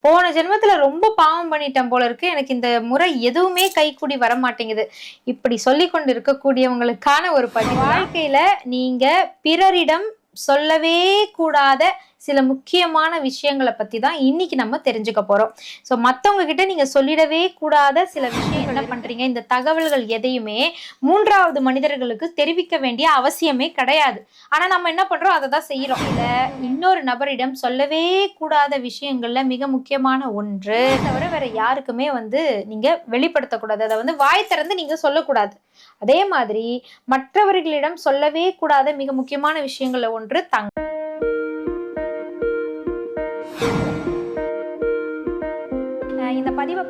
போன ஜென்மத்துல ரொம்ப பாவம் பண்ணிட்டேன் போல இருக்கு. எனக்கு இந்த முறை எதுவுமே கைக்கூடி வர மாட்டேங்குது இப்படி சொல்லி கொண்டு இருக்கக்கூடியவங்களுக்கான ஒரு படி. வாழ்க்கையில நீங்க பிறரிடம் சொல்லவே கூடாத சில முக்கியமான விஷயங்களை பத்தி தான் இன்னைக்கு நம்ம தெரிஞ்சுக்க போறோம். ஸோ மத்தவங்க கிட்ட நீங்க சொல்லிடவே கூடாத சில விஷயம் என்ன பண்றீங்க? இந்த தகவல்கள் எதையுமே மூன்றாவது மனிதர்களுக்கு தெரிவிக்க வேண்டிய அவசியமே கிடையாது. ஆனா நம்ம என்ன பண்றோம்? அதை தான் செய்யறோம் இல்ல இன்னொரு நபரிடம் சொல்லவே கூடாத விஷயங்கள்ல மிக முக்கியமான ஒன்று தவிர வேற யாருக்குமே வந்து நீங்க வெளிப்படுத்தக்கூடாது. அதை வந்து வாய் திறந்து நீங்க சொல்லக்கூடாது. அதே மாதிரி மற்றவர்களிடம் சொல்லவே கூடாத மிக முக்கியமான விஷயங்கள்ல ஒன்று தங்க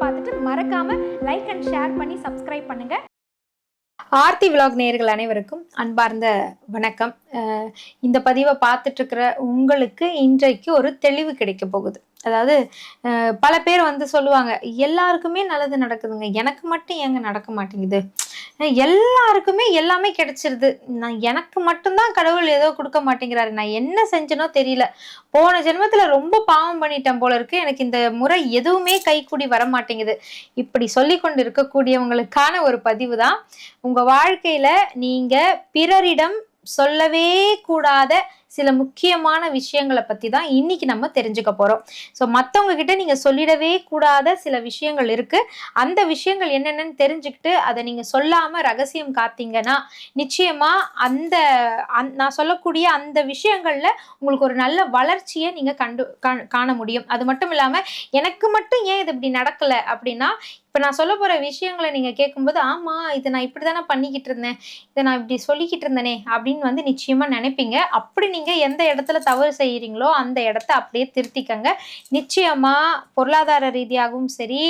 பார்த்துட்டு மறக்காம லைக் அண்ட் ஷேர் பண்ணி சப்ஸ்கிரைப் பண்ணுங்க. ஆர்த்தி விலாக் நேயர்கள் அனைவருக்கும் அன்பார்ந்த வணக்கம். இந்த பதிவை பார்த்துட்டு இருக்கிற உங்களுக்கு இன்றைக்கு ஒரு தெளிவு கிடைக்க போகுது. அதாவது பல பேர் வந்து சொல்லுவாங்க எல்லாருக்குமே நல்லது நடக்குதுங்க. எனக்கு மட்டும் ஏங்க நடக்க மாட்டேங்குது? எல்லாருக்குமே எல்லாமே கிடைச்சிருது. நான் எனக்கு மட்டும்தான் கடவுள் ஏதோ கொடுக்க மாட்டேங்கிறாரு. நான் என்ன செஞ்சனோ தெரியல. போன ஜென்மத்துல ரொம்ப பாவம் பண்ணிட்டேன் போல இருக்கு. எனக்கு இந்த முறை எதுவுமே கைக்கூடி வர மாட்டேங்குது இப்படி சொல்லி கொண்டு இருக்கக்கூடியவங்களுக்கான ஒரு பதிவு தான் உங்க வாழ்க்கையில நீங்க பிறரிடம் சொல்லவே கூடாத சில முக்கியமான விஷயங்களை பத்தி தான் இன்னைக்கு நம்ம தெரிஞ்சுக்க போறோம். ஸோ மற்றவங்க கிட்ட நீங்க சொல்லிடவே கூடாத சில விஷயங்கள் இருக்கு. அந்த விஷயங்கள் என்னென்னு தெரிஞ்சுக்கிட்டு அதை நீங்க சொல்லாம ரகசியம் காத்தீங்கன்னா நிச்சயமா அந்த அந்- நான் சொல்லக்கூடிய அந்த விஷயங்கள்ல உங்களுக்கு ஒரு நல்ல வளர்ச்சியை நீங்க கண்டு காண முடியும். அது மட்டும் இல்லாம எனக்கு மட்டும் ஏன் இது இப்படி நடக்கல அப்படின்னா இப்போ நான் சொல்ல போற விஷயங்களை நீங்கள் கேட்கும்போது ஆமா இதை நான் இப்படிதானே பண்ணிக்கிட்டு இருந்தேன் இதை நான் இப்படி சொல்லிக்கிட்டு இருந்தேனே அப்படின்னு வந்து நிச்சயமாக நினைப்பீங்க. அப்படி நீங்கள் எந்த இடத்துல தவறு செய்யறீங்களோ அந்த இடத்த அப்படியே திருத்திக்கங்க. நிச்சயமா பொருளாதார ரீதியாகவும் சரி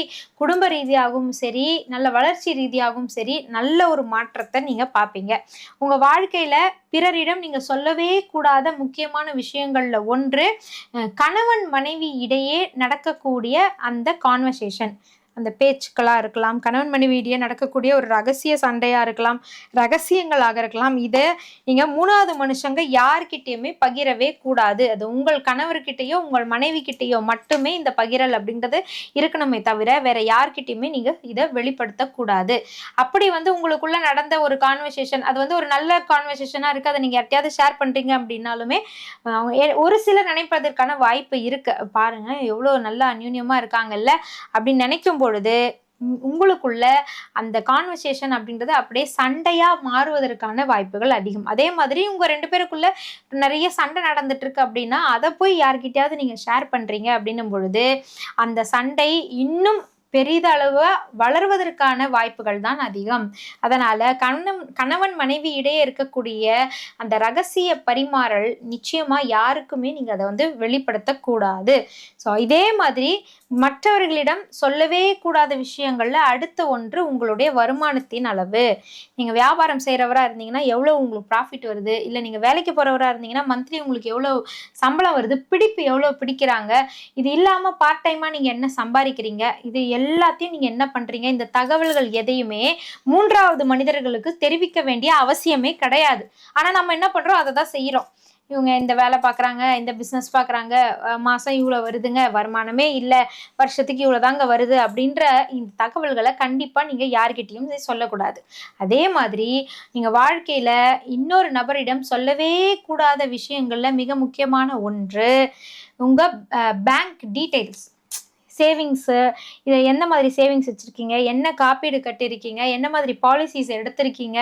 குடும்ப ரீதியாகவும் சரி நல்ல வளர்ச்சி ரீதியாகவும் சரி நல்ல ஒரு மாற்றத்தை நீங்கள் பார்ப்பீங்க. உங்க வாழ்க்கையில பிறரிடம் நீங்கள் சொல்லவே கூடாத முக்கியமான விஷயங்கள்ல ஒன்று கணவன் மனைவி இடையே நடக்கக்கூடிய அந்த கான்வர்சேஷன் அந்த பேச்சுக்களாக இருக்கலாம் கணவன் மணி வீடியோ நடக்கக்கூடிய ஒரு ரகசிய சண்டையாக இருக்கலாம் ரகசியங்களாக இருக்கலாம். இதை நீங்கள் மூணாவது மனுஷங்க யார்கிட்டயுமே பகிரவே கூடாது. அது உங்கள் கணவர்கிட்டயோ உங்கள் மனைவி கிட்டேயோ மட்டுமே இந்த பகிரல் அப்படின்றது இருக்கணுமே தவிர வேற யார்கிட்டயுமே நீங்கள் இதை வெளிப்படுத்தக்கூடாது அப்படி வந்து உங்களுக்குள்ள நடந்த ஒரு கான்வர்சேஷன் அது வந்து ஒரு நல்ல கான்வர்சேஷனாக இருக்குது அதை நீங்கள் யார்ட்டையாவது ஷேர் பண்ணுறீங்க அப்படின்னாலுமே அவங்க ஏ- ஒரு சிலர் நினைப்பதற்கான வாய்ப்பு இருக்கு. பாருங்க எவ்வளோ நல்லா அந்யூன்யமாக இருக்காங்கல்ல அப்படின்னு நினைக்கும் பொழுது உம் உங்களுக்குள்ள அந்த கான்வர்சேஷன் அப்படின்றது அப்படியே சண்டையா மாறுவதற்கான வாய்ப்புகள் அதிகம். அதே மாதிரி உங்க ரெண்டு பேருக்குள்ள நிறைய சண்டை நடந்துட்டு இருக்கு அப்படின்னா அதை போய் யார்கிட்டயாவது நீங்க ஷேர் பண்றீங்க அப்படின்னும் பொழுது அந்த சண்டை இன்னும் பெரிதளவு வளர்வதற்கான வாய்ப்புகள் தான் அதிகம். அதனால கணவன் கணவன் மனைவி இடையே இருக்கக்கூடிய அந்த ரகசிய பரிமாறல் நிச்சயமா யாருக்குமே நீங்க அதை வந்து வெளிப்படுத்தக்கூடாது ஸோ இதே மாதிரி மற்றவர்களிடம் சொல்லவே கூடாத விஷயங்கள்ல அடுத்த ஒன்று உங்களுடைய வருமானத்தின் அளவு. நீங்க வியாபாரம் செய்யறவரா இருந்தீங்கன்னா எவ்வளவு உங்களுக்கு ப்ராஃபிட் வருது? இல்லை நீங்க வேலைக்கு போறவரா இருந்தீங்கன்னா மந்த்லி உங்களுக்கு எவ்வளவு சம்பளம் வருது? பிடிப்பு எவ்வளவு பிடிக்கிறாங்க? இது இல்லாம பார்ட் டைமா நீங்க என்ன சம்பாதிக்கிறீங்க? இது எல்லாத்தையும் நீங்கள் என்ன பண்ணுறீங்க இந்த தகவல்கள் எதையுமே மூன்றாவது மனிதர்களுக்கு தெரிவிக்க வேண்டிய அவசியமே கிடையாது. ஆனால் நம்ம என்ன பண்ணுறோம் அதை தான் செய்கிறோம் இவங்க இந்த வேலை பார்க்குறாங்க இந்த பிஸ்னஸ் பார்க்குறாங்க மாதம் இவ்வளோ வருதுங்க வருமானமே இல்லை வருஷத்துக்கு இவ்வளோ தாங்க வருது அப்படின்ற இந்த தகவல்களை கண்டிப்பாக நீங்கள் யார்கிட்டையும் சொல்லக்கூடாது. அதே மாதிரி நீங்கள் வாழ்க்கையில் இன்னொரு நபரிடம் சொல்லவே கூடாத விஷயங்களில் மிக முக்கியமான ஒன்று உங்கள் பேங்க் டீட்டெயில்ஸ் சேவிங்ஸு இதை எந்த மாதிரி சேவிங்ஸ் வச்சுருக்கீங்க? என்ன காப்பீடு கட்டியிருக்கீங்க? என்ன மாதிரி பாலிசிஸ் எடுத்திருக்கீங்க?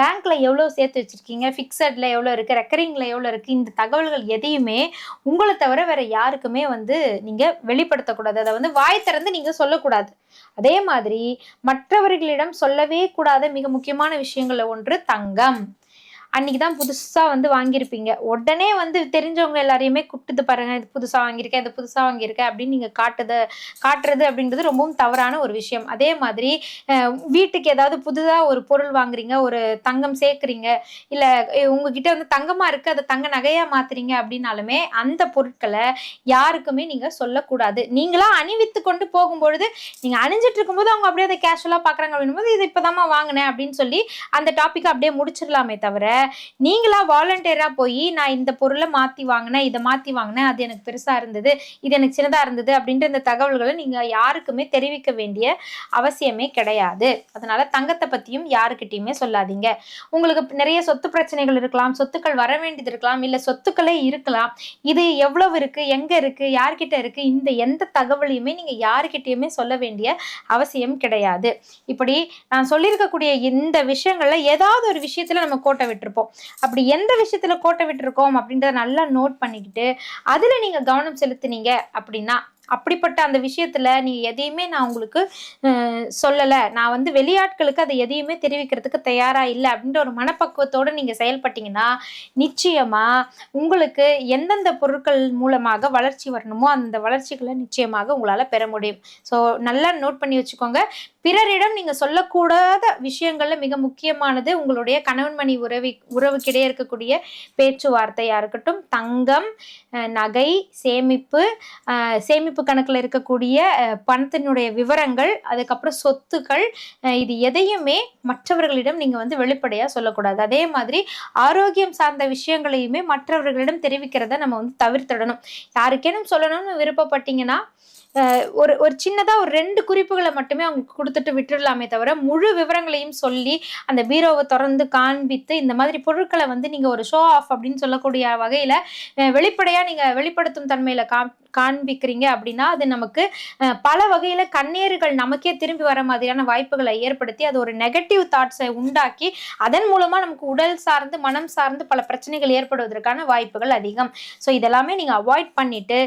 பேங்க்கில் எவ்வளோ சேர்த்து வச்சிருக்கீங்க? ஃபிக்ஸட்ல எவ்வளோ இருக்குது ரெக்கரிங்கில் எவ்வளோ இருக்குது இந்த தகவல்கள் எதையுமே உங்களை தவிர வேறு யாருக்குமே வந்து நீங்கள் வெளிப்படுத்தக்கூடாது. அதை வந்து வாய் திறந்து நீங்கள் சொல்லக்கூடாது. அதே மாதிரி மற்றவர்களிடம் சொல்லவே கூடாத மிக முக்கியமான விஷயங்களில் ஒன்று தங்கம். அன்னைக்கு தான் புதுசாக வந்து வாங்கியிருப்பீங்க. உடனே வந்து தெரிஞ்சவங்க எல்லாரையுமே கூப்பிட்டு பாருங்க இது புதுசாக வாங்கியிருக்கேன் இது புதுசாக வாங்கியிருக்கேன் அப்படின்னு நீங்கள் காட்டுது காட்டுறது அப்படின்றது ரொம்பவும் தவறான ஒரு விஷயம். அதே மாதிரி வீட்டுக்கு ஏதாவது புதுதாக ஒரு பொருள் வாங்குறீங்க ஒரு தங்கம் சேர்க்குறீங்க இல்லை உங்ககிட்ட வந்து தங்கமாக இருக்குது அதை தங்க நகையாக மாத்துறீங்க அப்படின்னாலுமே அந்த பொருட்களை யாருக்குமே நீங்கள் சொல்லக்கூடாது. நீங்களாக அணிவித்து கொண்டு போகும்பொழுது நீங்கள் அணிஞ்சிட்டு இருக்கும்போது அவங்க அப்படியே அதை கேஷுவலாக பார்க்குறாங்க அப்படின்னும் போது இது இப்போதாம்மா வாங்கினேன் அப்படின்னு சொல்லி அந்த டாப்பிக்கை அப்படியே முடிச்சிடலாமே தவிர நீங்களா வாலண்டியரா போய் நான் இந்த பொருளை மாத்தி வாங்கினேன் இதை மாத்தி வாங்கினேன் அது எனக்கு பெருசா இருந்தது இது எனக்கு சின்னதா இருந்தது அப்படின்ற இந்த தகவல்களை நீங்க யாருக்குமே தெரிவிக்க வேண்டிய அவசியமே கிடையாது. அதனால தங்கத்தை பத்தியும் யாருக்கிட்டேயுமே சொல்லாதீங்க. உங்களுக்கு நிறைய சொத்து பிரச்சனைகள் இருக்கலாம் சொத்துக்கள் வர வேண்டியது இருக்கலாம் இல்ல சொத்துக்களே இருக்கலாம். இது எவ்வளவு இருக்கு எங்க இருக்கு யார்கிட்ட இருக்கு இந்த எந்த தகவலையுமே நீங்க யாருக்கிட்டயுமே சொல்ல வேண்டிய அவசியம் கிடையாது. இப்படி நான் சொல்லியிருக்கக்கூடிய இந்த விஷயங்கள்ல ஏதாவது ஒரு விஷயத்துல நம்ம கோட்டை விட்டுருப்போம். அப்படி எந்த விஷயத்துல கோட்டை விட்டுருக்கோம் அப்படின்றத நல்லா நோட் பண்ணிக்கிட்டு அதுல நீங்க கவனம் செலுத்துனீங்க அப்படின்னா அப்படிப்பட்ட அந்த விஷயத்துல நீ எதையுமே நான் உங்களுக்கு சொல்லலை. நான் வந்து வெளியாட்களுக்கு அதை எதையுமே தெரிவிக்கிறதுக்கு தயாரா இல்லை அப்படின்ற ஒரு மனப்பக்குவத்தோட நீங்க செயல்பட்டீங்கன்னா நிச்சயமா உங்களுக்கு எந்தெந்த பொருட்கள் மூலமாக வளர்ச்சி வரணுமோ அந்த வளர்ச்சிகளை நிச்சயமாக உங்களால பெற முடியும். ஸோ நல்லா நோட் பண்ணி வச்சுக்கோங்க. பிறரிடம் நீங்க சொல்லக்கூடாத விஷயங்கள்ல மிக முக்கியமானது உங்களுடைய கணவன் மணி உறவி உறவுக்கிடையே இருக்கக்கூடிய பேச்சுவார்த்தையா இருக்கட்டும். தங்கம் நகை சேமிப்பு சேமிப்பு இருப்பு கணக்கில் இருக்கக்கூடிய பணத்தினுடைய விவரங்கள் அதுக்கப்புறம் சொத்துக்கள் இது எதையுமே மற்றவர்களிடம் நீங்கள் வந்து வெளிப்படையாக சொல்லக்கூடாது. அதே மாதிரி ஆரோக்கியம் சார்ந்த விஷயங்களையுமே மற்றவர்களிடம் தெரிவிக்கிறத நம்ம வந்து தவிர்த்திடணும். யாருக்கேனும் சொல்லணும்னு விருப்பப்பட்டீங்கன்னா ஒரு ஒரு சின்னதாக ஒரு ரெண்டு குறிப்புகளை மட்டுமே அவங்களுக்கு கொடுத்துட்டு விட்டுடலாமே தவிர முழு விவரங்களையும் சொல்லி அந்த பீரோவை திறந்து காண்பித்து இந்த மாதிரி பொருட்களை வந்து நீங்கள் ஒரு ஷோ ஆஃப் அப்படின்னு சொல்லக்கூடிய வகையில் வெளிப்படையாக நீங்கள் வெளிப்படுத்தும் தன்மையில் கா காண்பிக்கிறீங்க அப்படின்னா அது நமக்கு பல வகையில் கண்ணீர்கள் நமக்கே திரும்பி வர மாதிரியான வாய்ப்புகளை ஏற்படுத்தி அது ஒரு நெகட்டிவ் தாட்ஸை உண்டாக்கி அதன் மூலமாக நமக்கு உடல் சார்ந்து மனம் சார்ந்து பல பிரச்சனைகள் ஏற்படுவதற்கான வாய்ப்புகள் அதிகம். ஸோ இதெல்லாமே நீங்கள் அவாய்ட் பண்ணிட்டு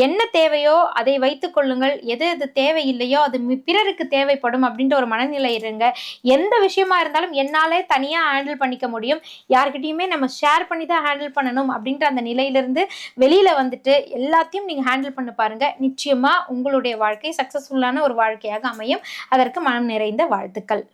என்ன தேவையோ அதை வைத்து கொள்ளுங்கள் எது எது தேவையில்லையோ அது பிறருக்கு தேவைப்படும் அப்படின்ற ஒரு மனநிலை இருங்க. எந்த விஷயமா இருந்தாலும் என்னாலே தனியாக ஹேண்டில் பண்ணிக்க முடியும். யார்கிட்டையுமே நம்ம ஷேர் பண்ணி தான் ஹேண்டில் பண்ணணும் அப்படின்ற அந்த நிலையிலிருந்து வெளியில் வந்துட்டு எல்லாத்தையும் நீங்கள் ஹேண்டில் பண்ண பாருங்கள் நிச்சயமாக உங்களுடைய வாழ்க்கை சக்ஸஸ்ஃபுல்லான ஒரு வாழ்க்கையாக அமையும். அதற்கு மனம் நிறைந்த வாழ்த்துக்கள்.